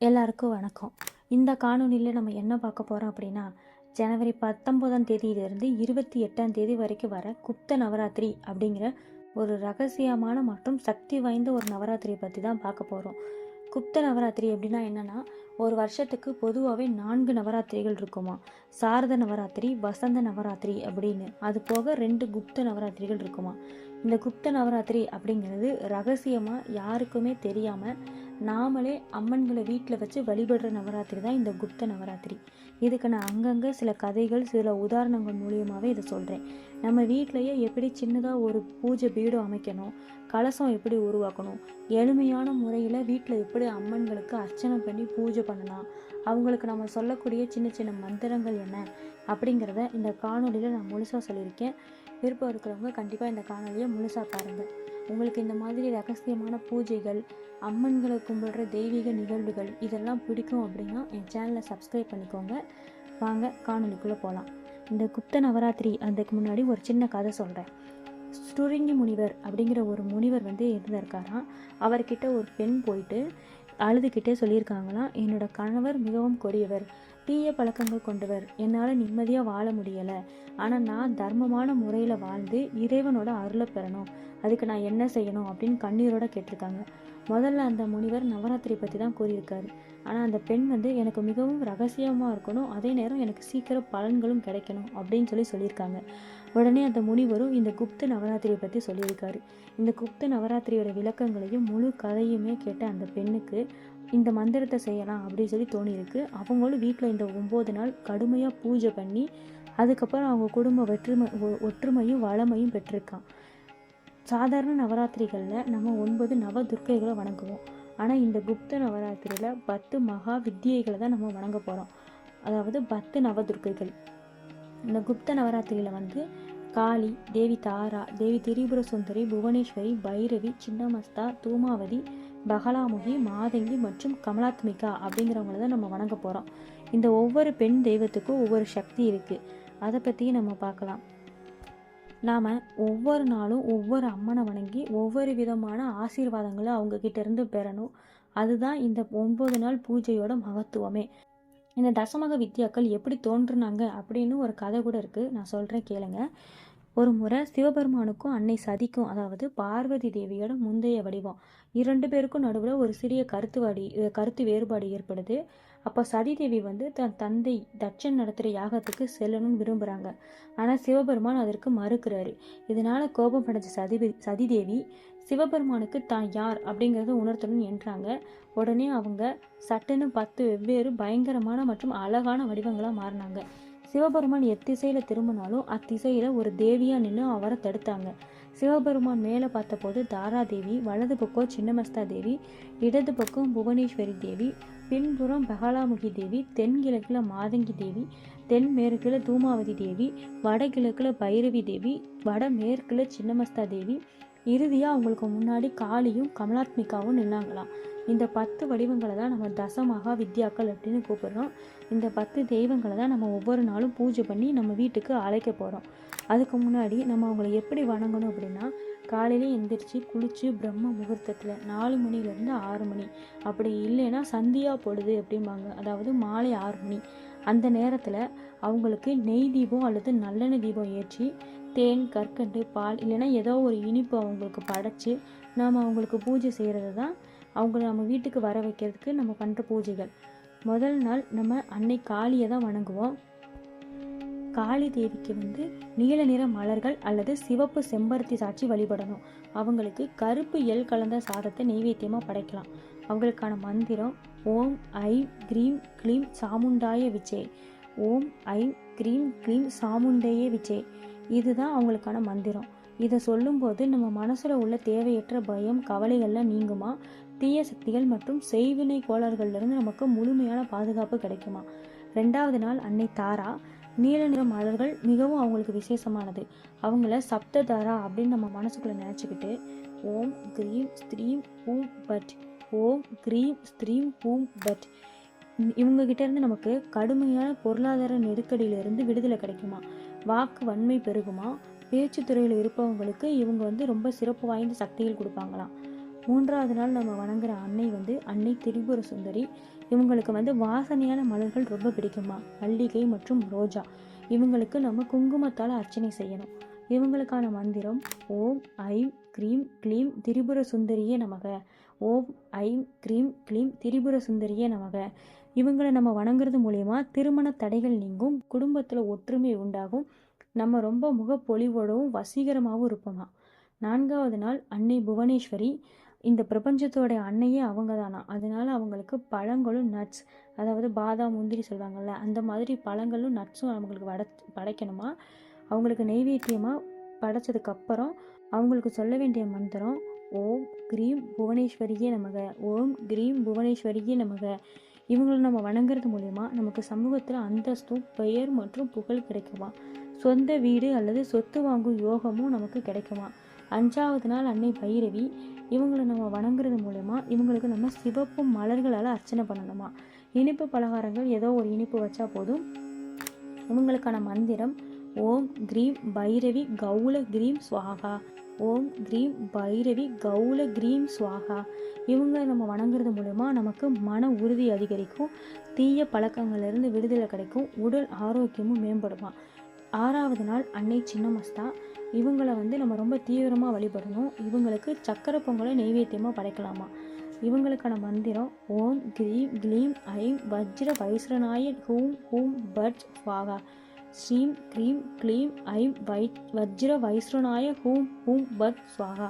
எல்லாருக்கும் வணக்கம். இந்த காணொலியில் நம்ம என்ன பார்க்க போகிறோம் அப்படின்னா ஜனவரி பத்தொம்போதாம் தேதியிலிருந்து இருபத்தி எட்டாம் தேதி வரைக்கும் வர குப்த நவராத்திரி அப்படிங்கிற ஒரு ரகசியமான மற்றும் சக்தி வாய்ந்த ஒரு நவராத்திரியை பற்றி தான் பார்க்க போகிறோம் குப்த நவராத்திரி அப்படின்னா என்னென்னா ஒரு வருஷத்துக்கு பொதுவாகவே நான்கு நவராத்திரிகள் இருக்குமா? சாரத நவராத்திரி வசந்த நவராத்திரி அப்படின்னு. அது போக ரெண்டு குப்த நவராத்திரிகள் இருக்குமா? இந்த குப்த நவராத்திரி அப்படிங்கிறது ரகசியமாக யாருக்குமே தெரியாமல் நாமளே அம்மன்களை வீட்டில் வச்சு வழிபடுற நவராத்திரி தான் இந்த குப்த நவராத்திரி. இதுக்கு நான் அங்கங்கே சில கதைகள் சில உதாரணங்கள் மூலியமாகவே இதை சொல்கிறேன் நம்ம வீட்டிலையே எப்படி சின்னதாக ஒரு பூஜை பீடம் அமைக்கணும் கலசம் எப்படி உருவாக்கணும் எளிமையான முறையில் வீட்டில் எப்படி அம்மன்களுக்கு அர்ச்சனை பண்ணி பூஜை பண்ணலாம் அவங்களுக்கு நம்ம சொல்லக்கூடிய சின்ன சின்ன மந்திரங்கள் என்ன அப்படிங்கிறத இந்த காணொலியில் நான் முழுசாக சொல்லியிருக்கேன். விருப்பம் இருக்கிறவங்க கண்டிப்பாக இந்த காணொலியை முழுசாக பாருங்கள் உங்களுக்கு இந்த மாதிரி ரகசியமான பூஜைகள் அம்மன்களை கும்பிடுற தெய்வீக நிகழ்வுகள் இதெல்லாம் பிடிக்கும் அப்படின்னா என் சேனலை சப்ஸ்கிரைப் பண்ணிக்கோங்க. வாங்க காணொலிக்குள்ளே போகலாம் இந்த குப்த நவராத்திரி அதுக்கு முன்னாடி ஒரு சின்ன கதை சொல்கிறேன் ஸ்டுரிங்கி முனிவர் அப்படிங்கிற ஒரு முனிவர் வந்து இருந்திருக்காராம். அவர்கிட்ட ஒரு பெண் போயிட்டு அழுதுகிட்டே சொல்லியிருக்காங்களாம். என்னோட கணவர் மிகவும் கொடியவர். தீய பழக்கங்கள் கொண்டவர். என்னால் நிம்மதியாக வாழ முடியலை. ஆனால் நான் தர்மமான முறையில் வாழ்ந்து இறைவனோட அருளை பெறணும். அதுக்கு நான் என்ன செய்யணும் அப்படின்னு கண்ணீரோட கேட்டிருக்காங்க. முதல்ல அந்த முனிவர் நவராத்திரி பற்றி தான் கூறியிருக்காரு. ஆனால் அந்த பெண் வந்து எனக்கு மிகவும் ரகசியமாக இருக்கணும். அதே நேரம் எனக்கு சீக்கிரம் பலன்களும் கிடைக்கணும் அப்படின்னு சொல்லி சொல்லியிருக்காங்க. உடனே அந்த முனிவரும் இந்த குப்த நவராத்திரியை பற்றி சொல்லியிருக்காரு. இந்த குப்த நவராத்திரியோட விளக்கங்களையும் முழு கதையுமே கேட்ட அந்த பெண்ணுக்கு இந்த மந்திரத்தை செய்யலாம் அப்படின்னு சொல்லி தோணியிருக்கு. அவங்களும் வீட்டில் இந்த ஒம்பது நாள் கடுமையாக பூஜை பண்ணி அதுக்கப்புறம் அவங்க குடும்ப வெற்றுமை ஒ- ஒற்றுமையும் வளமையும் பெற்றிருக்கான். சாதாரண நவராத்திரிகளில் நம்ம ஒன்பது நவ துர்க்கைகளை வணங்குவோம். ஆனால் இந்த குப்த நவராத்திரியில் பத்து மகா வித்தியைகளை தான் நம்ம வணங்க போகிறோம் அதாவது பத்து நவ துர்க்கைகள். இந்த குப்த நவராத்திரியில் வந்து காளி தேவி தாரா தேவி திரிபுர சுந்தரி புவனேஸ்வரி பைரவி சின்னமஸ்தா தூமாவதி பகலாமுகி மாதங்கி மற்றும் கமலாத்மிகா அப்படிங்கிறவங்கள தான் நம்ம வணங்க போகிறோம் இந்த ஒவ்வொரு பெண் தெய்வத்துக்கும் ஒவ்வொரு சக்தி இருக்குது அதை பற்றியும் நம்ம பார்க்கலாம். நாம் ஒவ்வொரு நாளும் ஒவ்வொரு அம்மனை வணங்கி ஒவ்வொரு விதமான ஆசீர்வாதங்களை அவங்கக்கிட்டேருந்து இருந்து பெறணும். அதுதான் இந்த ஒம்பது நாள் பூஜையோட மகத்துவமே. இந்த தசமக வித்யாக்கள் எப்படி தோன்றுனாங்க அப்படின்னு ஒரு கதை கூட இருக்குது நான் சொல்கிறேன் கேளுங்க. ஒரு முறை சிவபெருமானுக்கும் அன்னை சதிக்கும் அதாவது பார்வதி தேவியோட முந்தைய வடிவம். இரண்டு பேருக்கும் நடுவில் ஒரு சிறிய கருத்து வடி கருத்து வேறுபாடு ஏற்படுது. அப்போ சதி தேவி வந்து தன் தந்தை தட்சன் நடத்துகிற யாகத்துக்கு செல்லணும்னு விரும்புகிறாங்க ஆனால் சிவபெருமான் அதற்கு மறுக்கிறாரு. இதனால கோபம் அடைஞ்ச சதி சதிதேவி சிவபெருமானுக்கு தான் யார் அப்படிங்கிறத உணர்த்தணும்னு என்றாங்க. உடனே அவங்க சட்டுன்னு பத்து வெவ்வேறு பயங்கரமான மற்றும் அழகான வடிவங்களாக மாறினாங்க. சிவபெருமான் எத்திசையில் திரும்பினாலும் அத்திசையில் ஒரு தேவியாக நின்று அவரை தடுத்தாங்க. சிவபெருமான் மேலே பார்த்தபோது தாராதேவி வலது பக்கம் சின்னமஸ்தா தேவி இடது பக்கம் புவனேஸ்வரி தேவி பின்புறம் பகலாமுகி தேவி தென்கிழக்கில் மாதங்கி தேவி தென்மேற்கில் தூமாவதி தேவி வடகிழக்கில் பைரவி தேவி வடமேற்கில் சின்னமஸ்தா தேவி. இறுதியாக அவங்களுக்கு முன்னாடி காளியும் கமலாத்மிகாவும் நின்னாங்களாம். இந்த பத்து வடிவங்களை தான் நம்ம தசமகா வித்யாக்கள் அப்படின்னு கூப்பிடுறோம். இந்த பத்து தெய்வங்களை தான் நம்ம ஒவ்வொரு நாளும் பூஜை பண்ணி நம்ம வீட்டுக்கு அழைக்க போகிறோம் அதுக்கு முன்னாடி நம்ம அவங்கள எப்படி வணங்கணும் அப்படின்னா காலையில எந்திரிச்சு குளிச்சு பிரம்ம முகூர்த்தத்தில் நாலு மணிலேருந்து ஆறு மணி. அப்படி இல்லைன்னா சந்தியா பொழுது அப்படிம்பாங்க. அதாவது மாலை ஆறு மணி. அந்த நேரத்தில் அவங்களுக்கு நெய் தீபம் அல்லது நல்லெண்ணெய் தீபம் ஏற்றி தேன் கற்கண்டு பால் இல்லைன்னா ஏதோ ஒரு இனிப்பு அவங்களுக்கு படைச்சி நாம் அவங்களுக்கு பூஜை செய்கிறது தான் அவங்கள நம்ம வீட்டுக்கு வர வைக்கிறதுக்கு நம்ம பண்ணுற பூஜைகள். முதல் நாள் நம்ம அன்னை காளியை தான் வணங்குவோம். காளி தேவிக்கு வந்து நீல நிற மலர்கள் அல்லது சிவப்பு செம்பருத்தி சாட்சி வழிபடணும். அவங்களுக்கு கருப்பு எல் கலந்த சாதத்தை நெய்வேத்தியமாக படைக்கலாம். அவங்களுக்கான மந்திரம் ஓம் ஐ கிரீம் க்ளீம் சாமுண்டாய விஜய். ஓம் ஐ கிரீம் க்ளீம் சாமுண்டேய விஜய். இதுதான் அவங்களுக்கான மந்திரம். இதை சொல்லும்போது நம்ம மனசில் உள்ள தேவையற்ற பயம் கவலைகள்லாம் நீங்குமா? தீய சக்திகள் மற்றும் செய்வினை கோளாறுகள்லேருந்து நமக்கு முழுமையான பாதுகாப்பு கிடைக்குமா? ரெண்டாவது நாள் அன்னை தாரா நீல நிற மலர்கள் மிகவும் அவங்களுக்கு விசேஷமானது. அவங்கள சப்த தாரா அப்படின்னு நம்ம மனசுக்குள்ளே நினச்சிக்கிட்டு ஓம் க்ரீம் ஸ்திரீம் பூம் பட் ஓம் க்ரீம் ஸ்திரீம் பூம் பட் இவங்க இருந்து நமக்கு கடுமையான பொருளாதார நெருக்கடியிலிருந்து விடுதலை கிடைக்குமா? வாக்கு வன்மை பெருகுமா? பேச்சு துறையில் இருப்பவங்களுக்கு இவங்க வந்து ரொம்ப சிறப்பு வாய்ந்த சக்திகள் கொடுப்பாங்களாம். மூன்றாவது நாள் நம்ம வணங்குற அன்னை வந்து அன்னை திரிபுர சுந்தரி. இவங்களுக்கு வந்து வாசனையான மலர்கள் ரொம்ப பிடிக்குமா? மல்லிகை மற்றும் ரோஜா. இவங்களுக்கு நம்ம குங்குமத்தால் அர்ச்சனை செய்யணும். இவங்களுக்கான மந்திரம் ஓம் ஐம் க்ரீம் க்ளீம் திரிபுர சுந்தரியே நமக. ஓம் ஐம் க்ரீம் க்ளீம் திரிபுர சுந்தரியே நமக. இவங்களை நம்ம வணங்குறது மூலயமா திருமண தடைகள் நீங்கும் குடும்பத்தில் ஒற்றுமை உண்டாகும். நம்ம ரொம்ப முகப்பொலிவோடவும் வசீகரமாகவும் இருப்போமா? நான்காவது நாள் அன்னை புவனேஸ்வரி. இந்த பிரபஞ்சத்தோட அன்னையே அவங்க தானா அதனால அவங்களுக்கு பழங்களும் நட்ஸ் அதாவது பாதாம் முந்திரி சொல்லுவாங்கள்ல அந்த மாதிரி பழங்களும் நட்ஸும் அவங்களுக்கு வட படைக்கணுமா? அவங்களுக்கு நெய்வேத்தியமாக படைச்சதுக்கப்புறம் அவங்களுக்கு சொல்ல வேண்டிய மந்திரம் ஓம் க்ரீம் புவனேஸ்வரியே நமக ஓம் க்ரீம் புவனேஸ்வரியே நமக. இவங்களை நம்ம வணங்குறது மூலயமா நமக்கு சமூகத்தில் அந்தஸ்தும் பெயர் மற்றும் புகழ் கிடைக்குமா? சொந்த வீடு அல்லது சொத்து வாங்கும் யோகமும் நமக்கு கிடைக்குமா? அஞ்சாவது நாள் அன்னை பைரவி இவங்களை நம்ம வணங்குறது மூலயமா இவங்களுக்கு நம்ம சிவப்பு மலர்களால் அர்ச்சனை பண்ணணுமா? இனிப்பு பலகாரங்கள் ஏதோ ஒரு இனிப்பு வச்சா போதும். இவங்களுக்கான மந்திரம் ஓம் க்ரீம் பைரவி கௌல கிரீம் சுவாகா. ஓம் க்ரீம் பைரவி கௌல கிரீம் சுவாகா. இவங்களை நம்ம வணங்குறது மூலயமா நமக்கு மன உறுதி அதிகரிக்கும். தீய பழக்கங்கள்லேருந்து விடுதலை கிடைக்கும். உடல் ஆரோக்கியமும் மேம்படுமா? ஆறாவது நாள் அன்னை சின்னமஸ்தா. இவங்களை வந்து நம்ம ரொம்ப தீவிரமாக வழிபடணும். இவங்களுக்கு சக்கரை பொங்கலை நெய்வேத்தியமாக படைக்கலாமா? இவங்களுக்கான மந்திரம் ஓம் க்ரீம் க்ளீம் ஐம் வஜ்ர வைஸ்ரநாய ஹூம் ஹூம் பட் ஸ்வாகா ஸ்ரீம் க்ரீம் க்ளீம் ஐம் வை வஜ்ர வைஸ்ரநாய ஹூம் ஹூம் பட் ஸ்வாகா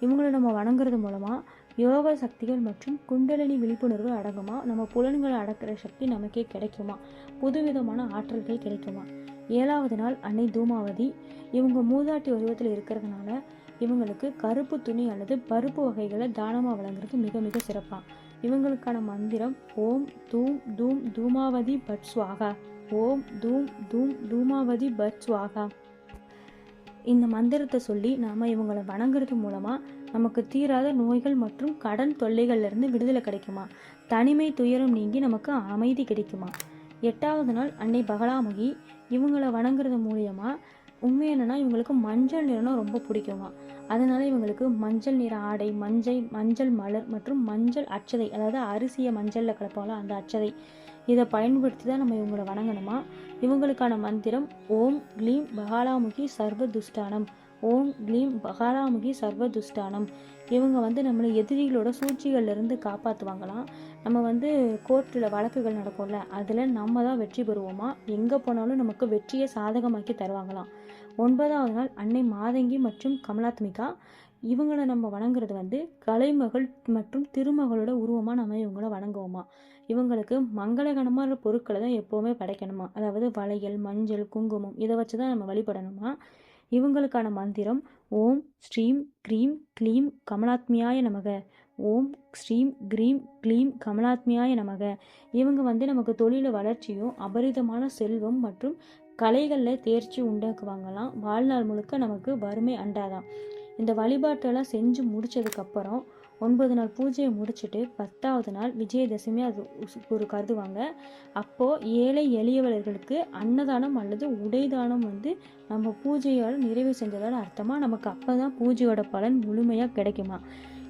இவங்களை நம்ம வணங்குறது மூலமாக யோக சக்திகள் மற்றும் குண்டலினி விழிப்புணர்வு அடங்குமா? நம்ம புலன்களை அடக்கிற சக்தி நமக்கே கிடைக்குமா? புதுவிதமான ஆற்றல்கள் கிடைக்குமா? ஏழாவது நாள் அன்னை தூமாவதி. இவங்க மூதாட்டி உருவத்தில் இருக்கிறதுனால இவங்களுக்கு கருப்பு துணி அல்லது பருப்பு வகைகளை தானமாக வழங்குறது மிக மிக சிறப்பாக இவங்களுக்கான மந்திரம் ஓம் தூம் தூம் Dhumavati but Swaha. Om Dhoom Dhoom Dhumavati but சுவாகா. இந்த மந்திரத்தை சொல்லி நாம் இவங்களை வணங்குறது மூலமாக நமக்கு தீராத நோய்கள் மற்றும் கடன் தொல்லைகள்லேருந்து விடுதலை கிடைக்குமா? தனிமை துயரம் நீங்கி நமக்கு அமைதி கிடைக்குமா? எட்டாவது நாள் அன்னை பகலாமுகி இவங்களை வணங்குறது மூலியமாக உண்மை என்னென்னா இவங்களுக்கு மஞ்சள் நிறம்னா ரொம்ப பிடிக்குமா அதனால் இவங்களுக்கு மஞ்சள் நிற ஆடை மஞ்சள் மஞ்சள் மலர் மற்றும் மஞ்சள் அச்சதை அதாவது அரிசியை மஞ்சளில் கலப்பாங்களோ அந்த அச்சதை இதை பயன்படுத்தி தான் நம்ம இவங்களை வணங்கணுமா? இவங்களுக்கான மந்திரம் ஓம் க்ளீம் பகாலாமுகி சர்வ துஷ்டானம். ஓம் க்ளீம் பகாலாமுகி சர்வதுஷ்டானம். இவங்க வந்து நம்மளை எதிரிகளோட சூழ்ச்சிகள்லேருந்து காப்பாற்றுவாங்களாம் நம்ம வந்து கோர்ட்டில் வழக்குகள் நடக்கும்ல அதில் நம்ம தான் வெற்றி பெறுவோமா? எங்கே போனாலும் நமக்கு வெற்றியை சாதகமாக்கி தருவாங்களாம் ஒன்பதாவது நாள் அன்னை மாதங்கி மற்றும் கமலாத்மிகா இவங்களை நம்ம வணங்குறது வந்து கலைமகள் மற்றும் திருமகளோட உருவமாக நம்ம இவங்கள வணங்குவோமா? இவங்களுக்கு மங்களகரமான பொருட்களை தான் எப்போவுமே படைக்கணுமா? அதாவது வளையல் மஞ்சள் குங்குமம் இதை வச்சு தான் நம்ம வழிபடணுமா? இவங்களுக்கான மந்திரம் ஓம் ஸ்ரீம் க்ரீம் க்ளீம் கமலாத்மியாய நமக. ஓம் ஸ்ரீம் க்ரீம் க்ளீம் கமலாத்மியாய நமக. இவங்க வந்து நமக்கு தொழில வளர்ச்சியும் அபரிதமான செல்வம் மற்றும் கலைகளில் தேர்ச்சி உண்டாக்குவாங்களாம். வாழ்நாள் முழுக்க நமக்கு வறுமை அண்டாதான் இந்த வழிபாட்டெல்லாம் செஞ்சு முடிச்சதுக்கப்புறம் ஒன்பது நாள் பூஜையை முடிச்சுட்டு பத்தாவது நாள் விஜயதசமி அது ஒரு கருதுவாங்க. அப்போது ஏழை எளியவர்களுக்கு அன்னதானம் அல்லது உடைதானம் வந்து நம்ம பூஜையால் நிறைவு செஞ்சதால் அர்த்தமாக நமக்கு அப்போ தான் பூஜையோட பலன் முழுமையாக கிடைக்குமா?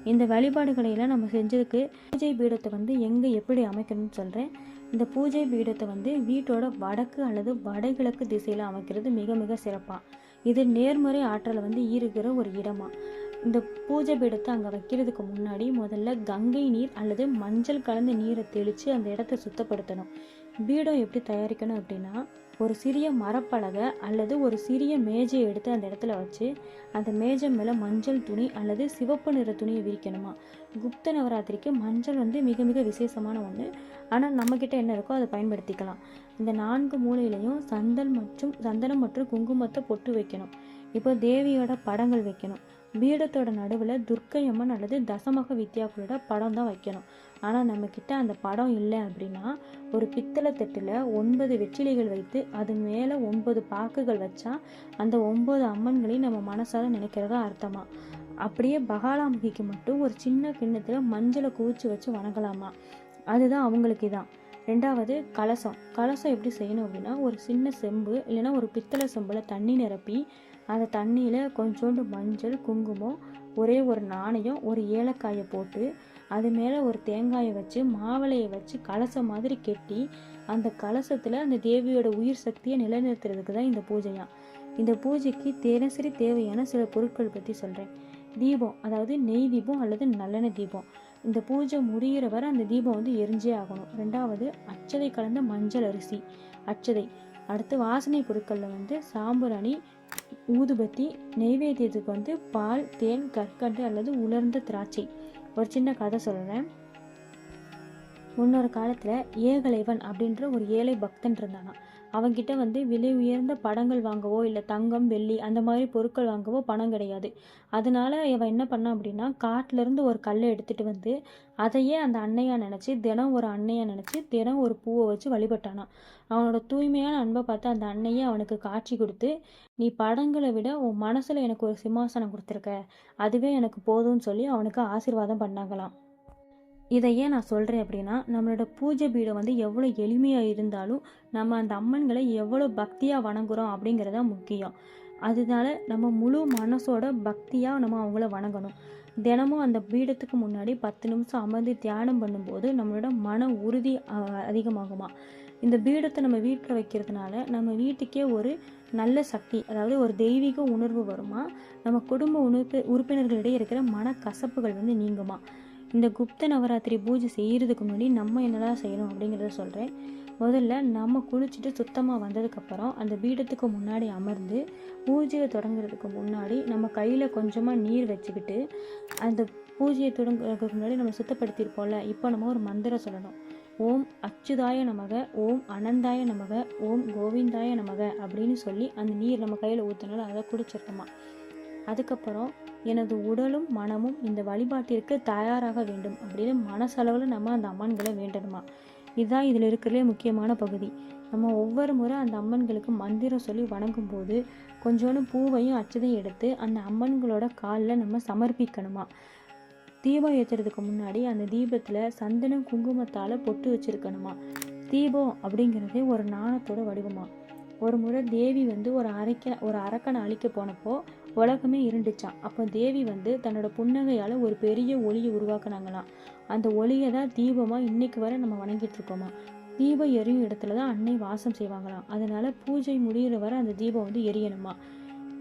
இந்த வழிபாடுகளை எல்லாம் நம்ம செஞ்சதுக்கு பூஜை பீடத்தை வந்து எங்கே எப்படி அமைக்கணும்னு சொல்கிறேன் இந்த பூஜை பீடத்தை வந்து வீட்டோட வடக்கு அல்லது வடகிழக்கு திசையில் அமைக்கிறது மிக மிக சிறப்பாக இது நேர்மறை ஆற்றலை வந்து ஈறுகிற ஒரு இடமா. இந்த பூஜை பீடத்தை அங்கே வைக்கிறதுக்கு முன்னாடி முதல்ல கங்கை நீர் அல்லது மஞ்சள் கலந்த நீரை தெளித்து அந்த இடத்த சுத்தப்படுத்தணும். பீடம் எப்படி தயாரிக்கணும் அப்படின்னா ஒரு சிறிய மரப்பலகை அல்லது ஒரு சிறிய மேஜையை எடுத்து அந்த இடத்துல வச்சு அந்த மேஜை மேலே மஞ்சள் துணி அல்லது சிவப்பு நிற துணியை விரிக்கணுமா? குப்த நவராத்திரிக்கு மஞ்சள் வந்து மிக மிக விசேஷமான ஒன்று ஆனால் நம்மக்கிட்ட என்ன இருக்கோ அதை பயன்படுத்திக்கலாம். இந்த நான்கு மூலையிலையும் சந்தல் மற்றும் சந்தனம் மற்றும் குங்குமத்தை பொட்டு வைக்கணும். இப்போ தேவியோட படங்கள் வைக்கணும். பீடத்தோட நடுவில் துர்க்கை அம்மன் அல்லது தசமக வித்யாக்களோட படம் தான் வைக்கணும். ஆனால் நம்மக்கிட்ட அந்த படம் இல்லை அப்படின்னா ஒரு பித்தளை தட்டில் ஒன்பது வெற்றிலைகள் வைத்து அது மேலே ஒன்பது பாக்குகள் வச்சா அந்த ஒன்பது அம்மன்களையும் நம்ம மனசார நினைக்கிறதா அர்த்தமா? அப்படியே பகாலாமுகிக்கு மட்டும் ஒரு சின்ன கிண்ணத்தில் மஞ்சளை குவிச்சு வச்சு வணங்கலாமா? அதுதான் அவங்களுக்கு இதான். ரெண்டாவது கலசம். கலசம் எப்படி செய்யணும் அப்படின்னா ஒரு சின்ன செம்பு இல்லைன்னா ஒரு பித்தளை செம்பில் தண்ணி நிரப்பி அந்த தண்ணியில் கொஞ்சோண்டு மஞ்சள் குங்குமம் ஒரே ஒரு நாணயம் ஒரு ஏலக்காயை போட்டு அது மேலே ஒரு தேங்காயை வச்சு மாவளையை வச்சு கலசம் மாதிரி கெட்டி அந்த கலசத்தில் அந்த தேவியோட உயிர் சக்தியை நிலைநிறுத்துறதுக்கு தான் இந்த பூஜையாம் இந்த பூஜைக்கு தினசரி தேவையான சில பொருட்கள் பற்றி சொல்கிறேன் தீபம் அதாவது நெய் தீபம் அல்லது நல்லெண்ணெய் தீபம். இந்த பூஜை முடிகிற வரை அந்த தீபம் வந்து எரிஞ்சே ஆகணும். ரெண்டாவது அச்சதை கலந்த மஞ்சள் அரிசி அச்சதை. அடுத்து வாசனை பொருட்களில் வந்து சாம்பிராணி ஊதுபத்தி நெய்வேத்தியத்துக்கு வந்து பால் தேன் கற்கண்டு அல்லது உலர்ந்த திராட்சை. ஒரு சின்ன கதை சொல்கிறேன் முன்னொரு காலத்தில் ஏகலைவன் அப்படின்ற ஒரு ஏழை பக்தன் இருந்தானா அவங்கிட்ட வந்து விலை உயர்ந்த படங்கள் வாங்கவோ இல்லை தங்கம் வெள்ளி அந்த மாதிரி பொருட்கள் வாங்கவோ பணம் கிடையாது. அதனால இவன் என்ன பண்ணான் அப்படின்னா காட்டிலேருந்து ஒரு கல்லை எடுத்துகிட்டு வந்து அதையே அந்த அன்னையா நினச்சி தினம் ஒரு அன்னையா நினச்சி தினம் ஒரு பூவை வச்சு வழிபட்டானான் அவனோட தூய்மையான அன்பை பார்த்து அந்த அன்னையே அவனுக்கு காட்சி கொடுத்து நீ படங்களை விட உன் மனசில் எனக்கு ஒரு சிம்மாசனம் கொடுத்துருக்க. அதுவே எனக்கு போதும்னு சொல்லி அவனுக்கு ஆசீர்வாதம் பண்ணாங்களாம். இதை ஏன் நான் சொல்கிறேன் அப்படின்னா நம்மளோட பூஜை பீடம் வந்து எவ்வளோ எளிமையாக இருந்தாலும் நம்ம அந்த அம்மன்களை எவ்வளோ பக்தியாக வணங்குறோம் அப்படிங்கிறத முக்கியம். அதனால நம்ம முழு மனசோட பக்தியாக நம்ம அவங்கள வணங்கணும். தினமும் அந்த பீடத்துக்கு முன்னாடி பத்து நிமிஷம் அமர்ந்து தியானம் பண்ணும்போது நம்மளோட மன உறுதி அதிகமாகுமா. இந்த பீடத்தை நம்ம வீட்டில் வைக்கிறதுனால நம்ம வீட்டுக்கே ஒரு நல்ல சக்தி அதாவது ஒரு தெய்வீக உணர்வு வருமா? நம்ம குடும்ப உறுப்பு உறுப்பினர்களிடையே இருக்கிற மன கசப்புகள் வந்து நீங்குமா? இந்த குப்த நவராத்திரி பூஜை செய்கிறதுக்கு முன்னாடி நம்ம என்னதான் செய்யணும் அப்படிங்கிறத சொல்கிறேன் முதல்ல நம்ம குளிச்சுட்டு சுத்தமாக வந்ததுக்கப்புறம் அந்த பீடத்துக்கு முன்னாடி அமர்ந்து பூஜையை தொடங்குறதுக்கு முன்னாடி நம்ம கையில் கொஞ்சமாக நீர் வச்சுக்கிட்டு அந்த பூஜையை தொடங்குறதுக்கு முன்னாடி நம்ம சுத்தப்படுத்தியிருப்போம்ல இப்போ நம்ம ஒரு மந்திரம் சொல்லணும். ஓம் அச்சுதாய நமக ஓம் அனந்தாய நமக ஓம் கோவிந்தாய நமக அப்படின்னு சொல்லி அந்த நீர் நம்ம கையில் ஊற்றினாலும் அதை குடிச்சிருக்கோமா அதுக்கப்புறம் எனது உடலும் மனமும் இந்த வழிபாட்டிற்கு தயாராக வேண்டும் அப்படின்னு மனசளவில் நம்ம அந்த அம்மன்களை வேண்டணுமா? இதுதான் இதில் இருக்கிறதுலே முக்கியமான பகுதி. நம்ம ஒவ்வொரு முறை அந்த அம்மன்களுக்கு மந்திரம் சொல்லி வணங்கும் போது கொஞ்சோண்டு பூவையும் அச்சதையும் எடுத்து அந்த அம்மன்களோட காலில் நம்ம சமர்ப்பிக்கணுமா? தீபம் ஏற்றுறதுக்கு முன்னாடி அந்த தீபத்தில் சந்தனம் குங்குமத்தால் பொட்டு வச்சிருக்கணுமா? தீபம் அப்படிங்கிறதே ஒரு நாணத்தோட வடிவமா? ஒரு முறை தேவி வந்து ஒரு அரைக்க ஒரு அரக்கனை அழிக்க போனப்போ உலகமே இருண்டுச்சான் அப்போ தேவி வந்து தன்னோட புன்னகையால் ஒரு பெரிய ஒளியை உருவாக்குனாங்களாம். அந்த ஒளியை தான் தீபமாக இன்னைக்கு வரை நம்ம வணங்கிட்டு இருக்கோமா? தீபம் எரியும் இடத்துல தான் அன்னை வாசம் செய்வாங்களாம். அதனால பூஜை முடிகிற வரை அந்த தீபம் வந்து எரியணுமா?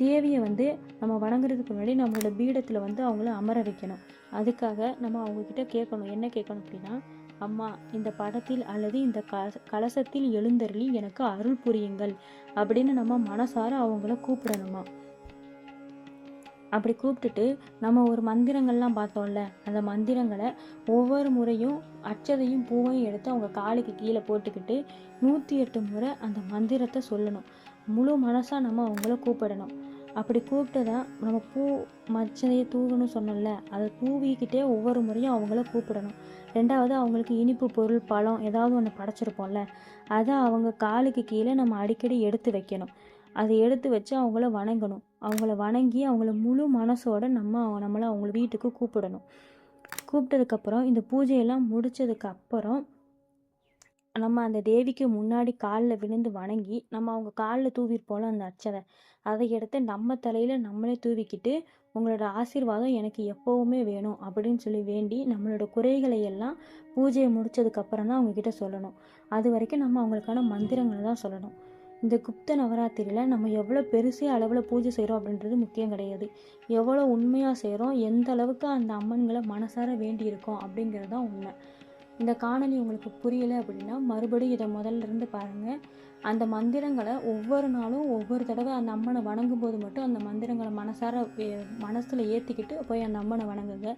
தேவியை வந்து நம்ம வணங்குறதுக்கு முன்னாடி நம்மளோட பீடத்தில் வந்து அவங்கள அமர வைக்கணும். அதுக்காக நம்ம அவங்கக்கிட்ட கேட்கணும். என்ன கேட்கணும் அப்படின்னா அம்மா இந்த படத்தில் அல்லது இந்த க கலசத்தில் எழுந்தருளி எனக்கு அருள் புரியுங்கள் அப்படின்னு நம்ம மனசார அவங்கள கூப்பிடணுமா? அப்படி கூப்பிட்டுட்டு நம்ம ஒரு மந்திரங்கள்லாம் பார்த்தோம்ல அந்த மந்திரங்களை ஒவ்வொரு முறையும் அச்சதையும் பூவையும் எடுத்து அவங்க காலுக்கு கீழே போட்டுக்கிட்டு நூற்றி எட்டு முறை அந்த மந்திரத்தை சொல்லணும். முழு மனசாக நம்ம அவங்கள கூப்பிடணும். அப்படி கூப்பிட்டு தான் நம்ம பூ மச்சதையை தூவணும்னு சொன்னோம்ல அதை தூவிக்கிட்டே ஒவ்வொரு முறையும் அவங்கள கூப்பிடணும். ரெண்டாவது அவங்களுக்கு இனிப்பு பொருள் பழம் ஏதாவது ஒன்று படைச்சிருப்போம்ல அதை அவங்க காலுக்கு கீழே நம்ம அடிக்கடி எடுத்து வைக்கணும். அதை எடுத்து வச்சு அவங்கள வணங்கணும். அவங்கள வணங்கி அவங்கள முழு மனசோட நம்ம நம்மளை அவங்கள வீட்டுக்கு கூப்பிடணும். கூப்பிட்டதுக்கப்புறம் இந்த பூஜையெல்லாம் முடித்ததுக்கப்புறம் நம்ம அந்த தேவிக்கு முன்னாடி காலில் விழுந்து வணங்கி நம்ம அவங்க காலில் தூவிருப்போம்ல அந்த அச்சதை அதை எடுத்து நம்ம தலையில் நம்மளே தூவிக்கிட்டு உங்களோட ஆசீர்வாதம் எனக்கு எப்போவுமே வேணும் அப்படின்னு சொல்லி வேண்டி நம்மளோட குறைகளை எல்லாம் பூஜையை முடிச்சதுக்கப்புறம் தான் அவங்கக்கிட்ட சொல்லணும். அது வரைக்கும் நம்ம அவங்களுக்கான மந்திரங்களை தான் சொல்லணும். இந்த குப்த நவராத்திரியில் நம்ம எவ்வளோ பெருசே அளவில் பூஜை செய்கிறோம் அப்படின்றது முக்கியம் கிடையாது. எவ்வளோ உண்மையாக செய்கிறோம் எந்த அளவுக்கு அந்த அம்மன்களை மனசார வேண்டி இருக்கோம் அப்படிங்கிறது தான் உண்மை. இந்த காணொளி உங்களுக்கு புரியலை அப்படின்னா மறுபடியும் இதை முதல்ல இருந்து பாருங்கள் அந்த மந்திரங்களை ஒவ்வொரு நாளும் ஒவ்வொரு தடவை அந்த அம்மனை வணங்கும் போது மட்டும் அந்த மந்திரங்களை மனசார மனசில் ஏற்றிக்கிட்டு போய் அந்த அம்மனை வணங்குங்க.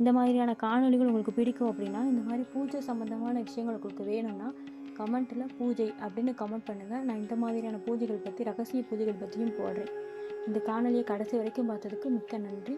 இந்த மாதிரியான காணொலிகள் உங்களுக்கு பிடிக்கும் அப்படின்னா இந்த மாதிரி பூஜை சம்மந்தமான விஷயங்கள் உங்களுக்கு வேணும்னா கமெண்ட்டில் பூஜை அப்படின்னு கமெண்ட் பண்ணுங்கள் நான் இந்த மாதிரியான பூஜைகள் பற்றி ரகசிய பூஜைகள் பற்றியும் போடுறேன். இந்த காணொலியை கடைசி வரைக்கும் பார்த்ததுக்கு மிக்க நன்றி.